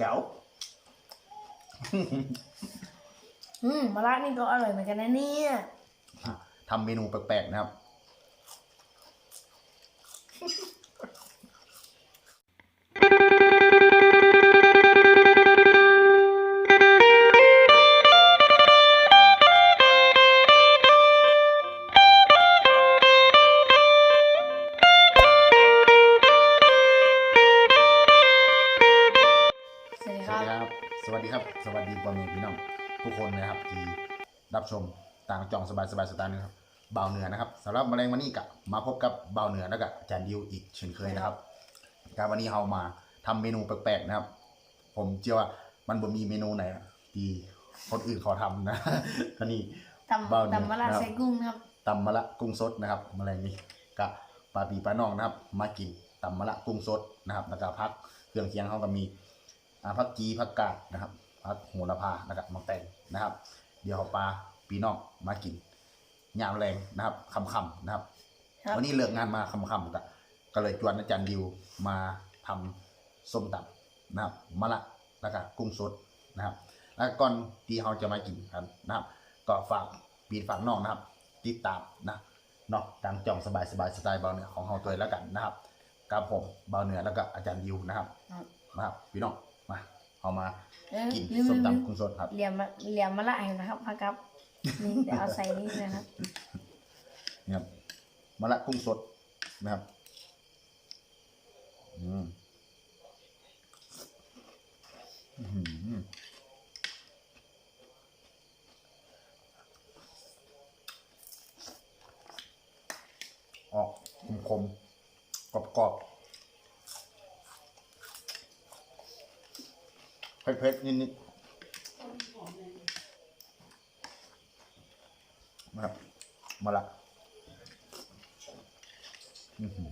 แก้วอืมมะระนี่ก็อร่อยเหมือนกันนะเนี่ยทำเมนูแปลกๆนะครับ พ่อแม่พี่น้องทุกคนนะครับที่รับชมต่างจ่องสบายสบายๆสไตล์นะครับเบาเหนือนะครับสำหรับแมลงวันนี้กับมาพบกับเบาเหนือแล้วก็อาจารย์ดิวอีกเช่นเคยนะครับการวันนี้เรามาทำเมนูแปลกๆนะครับ ผมเชื่อว่ามันบ่มีเมนูไหนอะที่คนอื่นเขาทำนะอันนี้ตเบาำเนี่ยตำมะระนะครับใส่กุ้งนะครับตำมะละกุ้งสดนะครับแมลงนี้กะปลาปีปลาน้องนะครับ มากินตำมะละกุ้งสดนะครับแล้วก็พักเครื่องเคียงเขาก็มีอ่าผักจีผักกาดนะครับ ผักโหระพานะครับมะแตงนะครับ เดี๋ยวเอาปลาปีน้องมากินยามแรงนะครับคำๆนะครับครับ วันนี้เลิกงานมาคำๆก็ก็เลยจวนอาจารย์ดิวมาทำส้มตำนะครับมะละแล้วก็กุ้งสดนะครับ แล้วก่อนที่เราจะมากินกันนะครับ ก็ฝากปีฝากน้องนะครับติดตามนะเนาะตามจ่องสบายสบายๆสไตล์เบาเหนือของเราตัวเองแล้วกันนะครับกับผมเบาเหนือแล้วก็อาจารย์ดิวนะครับครับนะครับพี่น้องมา เอามาเอ้ยกินลืมส้มลืมตำกุ้งสดครับ เหลี่ยมมะเหลี่ยมมะระเห็นนะครับพักครับนี่เดี๋ยวเอาใส่นี่นะครับนี่ครับมะละกุ้งสดนะครับอืมอื้อหือออกคมๆกรอบๆ เผ็ดๆนิดๆนะครับมาละอื้อหือ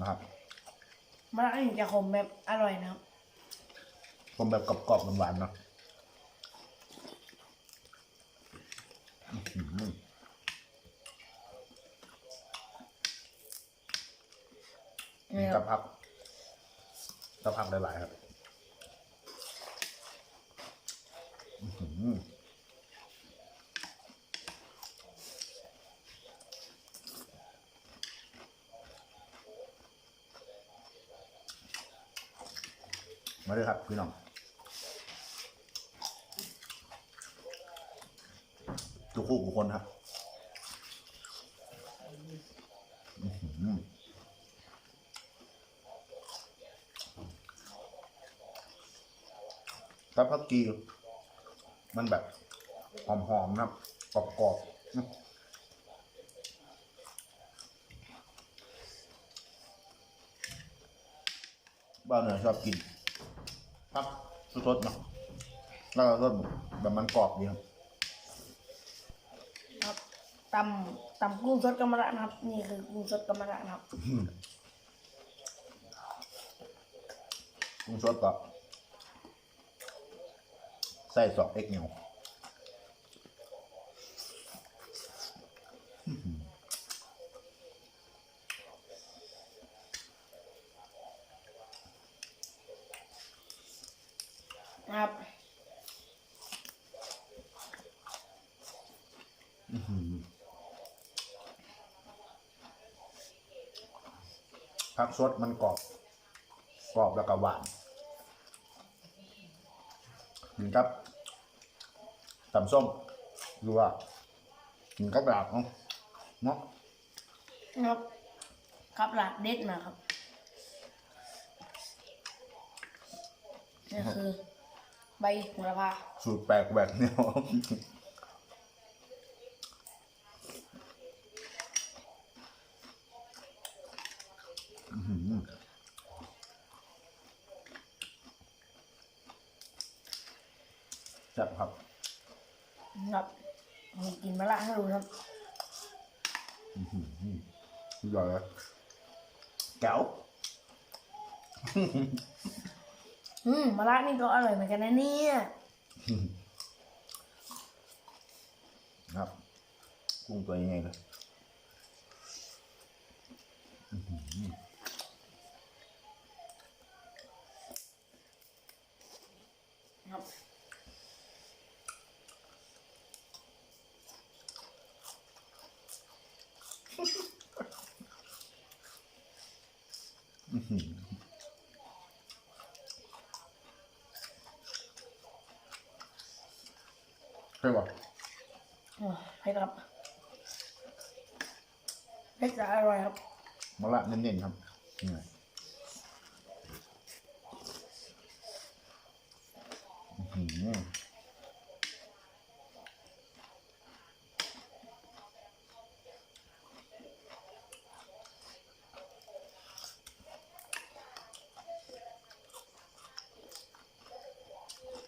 นะครับมะระนี่จะขมแบบอร่อยนะครับผมแบบกรอบๆหวานๆเนาะอื้ อหือนี่คกับผักกับผักหลายๆครับมาเลยครับพี่น้องทุกคู่ทุกคนครับอื้อหือ กับผักกีมันแบบหอมๆนะครับกรอบๆนะบ้านเหนือชอบกินผักสดๆเนาะแล้วก็รสแบบมันกรอบดีครับครับตำตำกุ้งสดกับมะระนะครับ นี่คือกุ้งสดกับมะระนะครับ กุ้งสดก็ ใส่สอกเอ็กเหนียวนะครับผักสดมันกรอบ กรอบแล้วก็หวาน กินกับตำส้มหรือว่ากินกับลาบเนาะเนาะนะครับครับหลาดเด็ดมาครับนี่คือ ใบโหระพาสูตรแปลกแบบเนี้ยอื้อหือจับครับ นะครับ มีกินมะระให้ดูนะครับสุดยอดเลยแก้วอืมมะระนี่ก็อร่อยเหมือนกันนะเนี่ยครับกุ้งตัวยังไงเลยอื้อหือ อื้อหือใช่ป่ะ อ๋อเผ็ดครับเผ็ดจะอร่อยครับมะละเน้นๆครับนี่อื้อหือ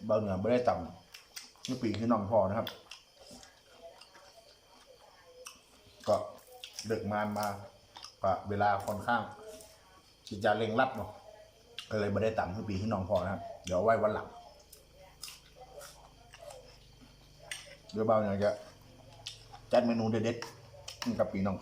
เบาเหนือไม่ได้ต่ำนี่ปีกที่น้องพอนะครับ ก็ เดึกมานมาก็เวลาค่อนข้างจิตจะเร่งรัดเนาะก็เลยไม่ได้ต่ำคือปีที่น้องพอนะครับ เดี๋ยวไว้วันหลังเดี๋ยวเบาเนี่ยจะจัดเมนูเด็ดๆกับปีน้อง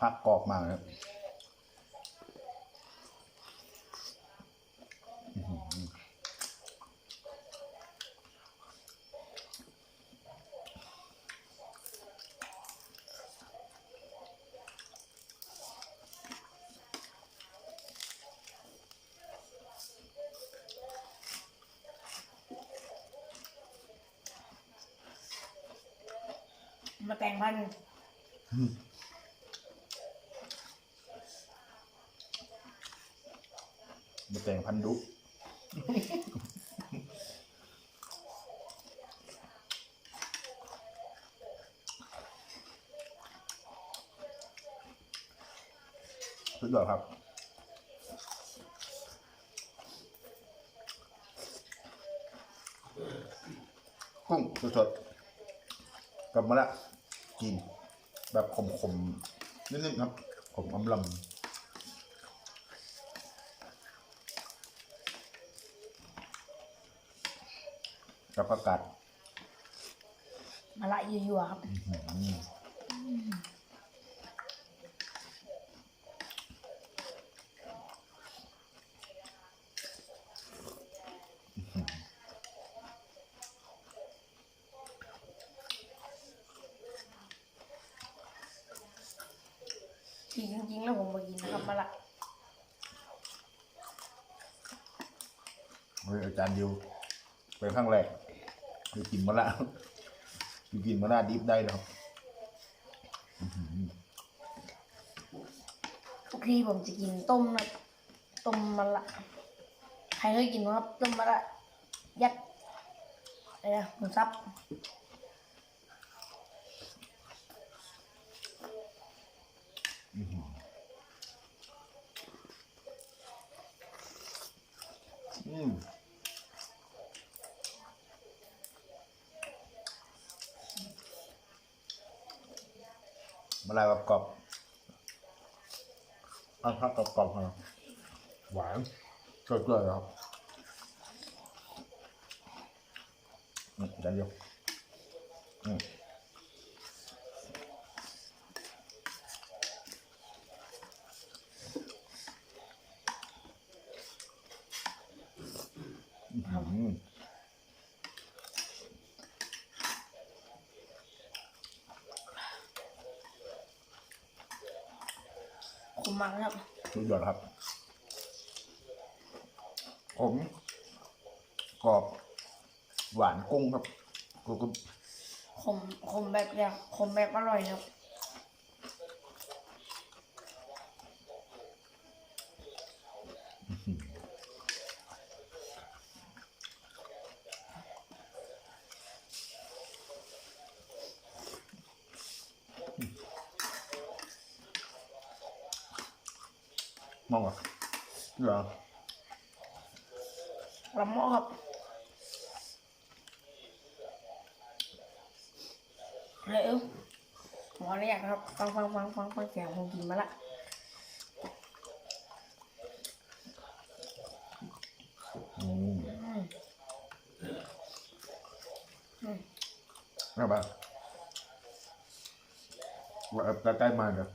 พักกรอบมากนะครับอื้อหือมาแต่งพัน มาแต่งพันธุสุดยอดครับกุ้งสดๆกับมะละกิน แบบขมๆนิดๆครับ ขมอำลำ กับประกาศมะละยั่วๆครับจริงๆแล้วผมมากินนะครับมะละเฮ้ยอาจารย์ดิวเป็นครั้งแรก คือกินมะละคือกินมะละดิบได้แล้วทุกทีผมจะกินต้มนะต้มมะละใครเคยกินไหมครับต้มมะละยัดอะไรนะหมูสับอืม มะละกรอบๆอันพักกรอบๆครับหวานสดเลยครับอืมอาจารย์ดิวอืม อืม ข มมากนะครับสุดยอดครับผมกรอบ หวานกุ้งครับกูก็ขมขมแบบอย่างขมแบบอร่อยนะครับ มองอะเหรอลำมอครับเร็วหมอเรียกครับ ฟังฟังฟังฟังฟังเสียงผมกินมาละอืมนะบ้างว่าใกล้ๆมาเด้อ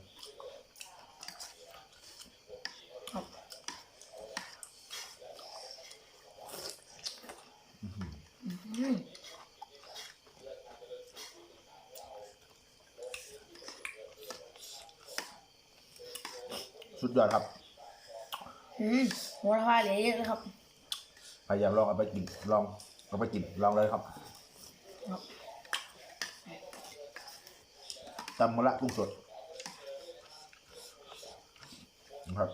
อืมหัวละพาเหลือเยอะเลยครับ พยายามลองเอาไปกินลองเอาไปกินลองเลยครับครับ ตำมะระกุ้งสดนะครับ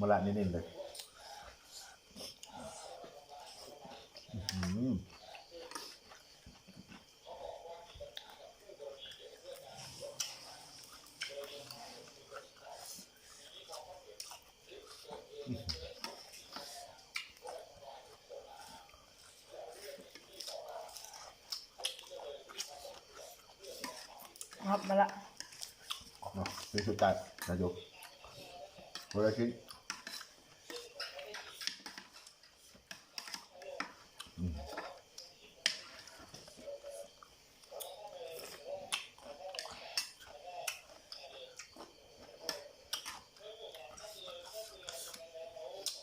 มะระนิ่มๆเลยอื้อหือ 嗯ครับมาละเนาะนี่สุดท้ายนายกคนละชิ้น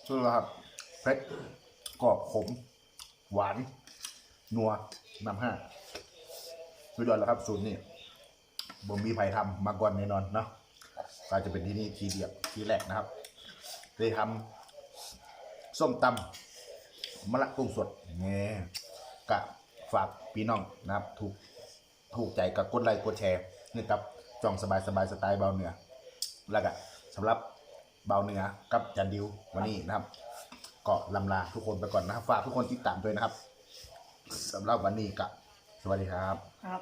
สุดแล้วครับเผ็ดกรอบขม หวาน นัว น้ำห้าสุดยอดแล้วครับ สูตรนี้ บ่มีไผทำมาก่อนแน่นอนเนาะก็จะเป็นที่นี่ทีเดียวทีแรกนะครับได้ทำส้มตำมะละกุ้งสดแง่กะฝากพี่น้องนะครับถูกถูกใจกับกดไลค์กดแชร์นี่กับจองสบายสบายสไตล์เบาเหนือแล้วก็สำหรับเบาเหนือกับจันดิววันนี้นะครับก็ลำลาทุกคนไปก่อนนะครับฝากทุกคนติดตามด้วยนะครับสำหรับวันนี้ก็สวัสดีครับครับ